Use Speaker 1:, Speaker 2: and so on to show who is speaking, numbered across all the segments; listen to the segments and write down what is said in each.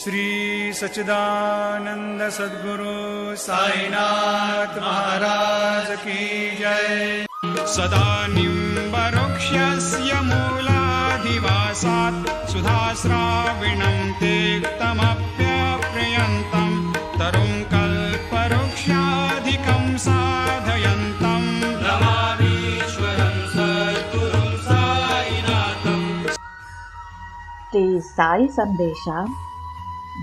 Speaker 1: श्रीसच्चिदानन्दसद्गुरु महाराज की जय। सदा निरुक्षस्य मूलाधिवासात् सुधाश्राविणम् ते तमप्यप्रयन्तम् तरुम् कल्पवृक्षाधिकम् साधयन्तम्
Speaker 2: ते साई सन्देशा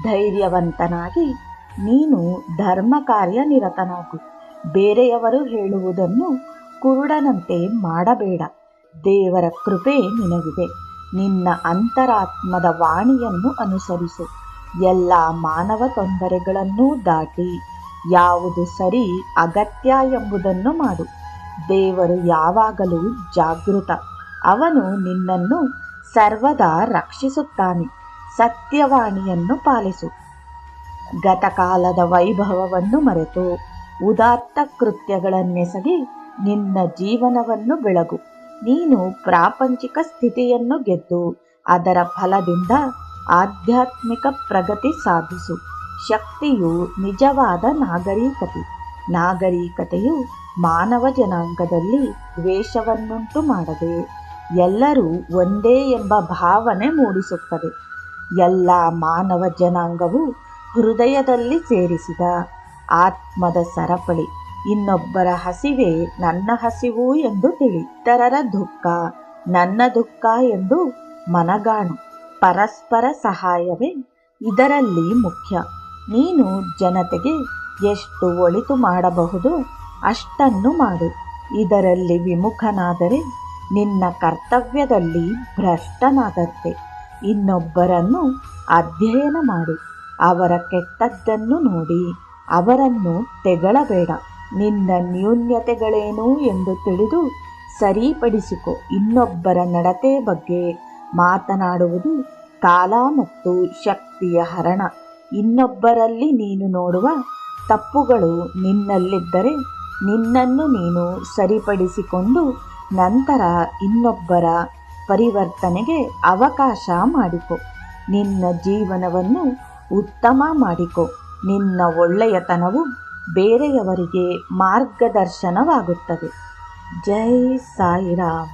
Speaker 2: ಧೈರ್ಯವಂತನಾಗಿ ನೀನು ಧರ್ಮ ಕಾರ್ಯ ನಿರತನಾಗು. ಬೇರೆಯವರು ಹೇಳುವುದನ್ನು ಕುರುಡನಂತೆ ಮಾಡಬೇಡ. ದೇವರ ಕೃಪೆ ನಿನಗಿದೆ. ನಿನ್ನ ಅಂತರಾತ್ಮದ ವಾಣಿಯನ್ನು ಅನುಸರಿಸು. ಎಲ್ಲ ಮಾನವ ತೊಂದರೆಗಳನ್ನೂ ದಾಟಿ ಯಾವುದು ಸರಿ ಅಗತ್ಯ ಎಂಬುದನ್ನು ಮಾಡು. ದೇವರು ಯಾವಾಗಲೂ ಜಾಗೃತ. ಅವನು ನಿನ್ನನ್ನು ಸರ್ವದಾ ರಕ್ಷಿಸುತ್ತಾನೆ. ಸತ್ಯವಾಣಿಯನ್ನು ಪಾಲಿಸು. ಗತಕಾಲದ ವೈಭವವನ್ನು ಮರೆತು ಉದಾತ್ತ ಕೃತ್ಯಗಳನ್ನೆಸಗಿ ನಿನ್ನ ಜೀವನವನ್ನು ಬೆಳಗು. ನೀನು ಪ್ರಾಪಂಚಿಕ ಸ್ಥಿತಿಯನ್ನು ಗೆದ್ದು ಅದರ ಫಲದಿಂದ ಆಧ್ಯಾತ್ಮಿಕ ಪ್ರಗತಿ ಸಾಧಿಸು. ಶಕ್ತಿಯು ನಿಜವಾದ ನಾಗರಿಕತೆ. ನಾಗರಿಕತೆಯು ಮಾನವ ಜನಾಂಗದಲ್ಲಿ ದ್ವೇಷವನ್ನುಂಟು ಮಾಡದೆ ಎಲ್ಲರೂ ಒಂದೇ ಎಂಬ ಭಾವನೆ ಮೂಡಿಸುತ್ತದೆ. ಎಲ್ಲ ಮಾನವ ಜನಾಂಗವು ಹೃದಯದಲ್ಲಿ ಸೇರಿಸಿದ ಆತ್ಮದ ಸರಪಳಿ. ಇನ್ನೊಬ್ಬರ ಹಸಿವೆ ನನ್ನ ಹಸಿವು ಎಂದು ತಿಳಿ. ಇತರರ ದುಃಖ ನನ್ನ ದುಃಖ ಎಂದು ಮನಗಾಣು. ಪರಸ್ಪರ ಸಹಾಯವೇ ಇದರಲ್ಲಿ ಮುಖ್ಯ. ನೀನು ಜನತೆಗೆ ಎಷ್ಟು ಒಳಿತು ಮಾಡಬಹುದು ಅಷ್ಟನ್ನು ಮಾಡು. ಇದರಲ್ಲಿ ವಿಮುಖನಾದರೆ ನಿನ್ನ ಕರ್ತವ್ಯದಲ್ಲಿ ಭ್ರಷ್ಟನಾದತ್ತೆ ಇನ್ನೊಬ್ಬರನ್ನು ಅಧ್ಯಯನ ಮಾಡಿ. ಅವರ ಕೆಟ್ಟದ್ದನ್ನು ನೋಡಿ. ಅವರನ್ನು ತೆಗಳಬೇಡ. ನಿನ್ನ ನ್ಯೂನ್ಯತೆಗಳೇನು ಎಂದು ತಿಳಿದು ಸರಿಪಡಿಸಿಕೊ. ಇನ್ನೊಬ್ಬರ ನಡತೆ ಬಗ್ಗೆ ಮಾತನಾಡುವುದು ಕಾಲ ಮತ್ತು ಶಕ್ತಿಯ ಹರಣ. ಇನ್ನೊಬ್ಬರಲ್ಲಿ ನೀನು ನೋಡುವ ತಪ್ಪುಗಳು ನಿನ್ನಲ್ಲಿದ್ದರೆ ನಿನ್ನನ್ನು ನೀನು ಸರಿಪಡಿಸಿಕೊಂಡು ನಂತರ ಇನ್ನೊಬ್ಬರ ಪರಿವರ್ತನೆಗೆ ಅವಕಾಶ ಮಾಡಿಕೊ. ನಿನ್ನ ಜೀವನವನ್ನು ಉತ್ತಮ ಮಾಡಿಕೊ. ನಿನ್ನ ಒಳ್ಳೆಯತನವು ಬೇರೆಯವರಿಗೆ ಮಾರ್ಗದರ್ಶನವಾಗುತ್ತದೆ. ಜೈ ಸಾಯಿರಾಮ್.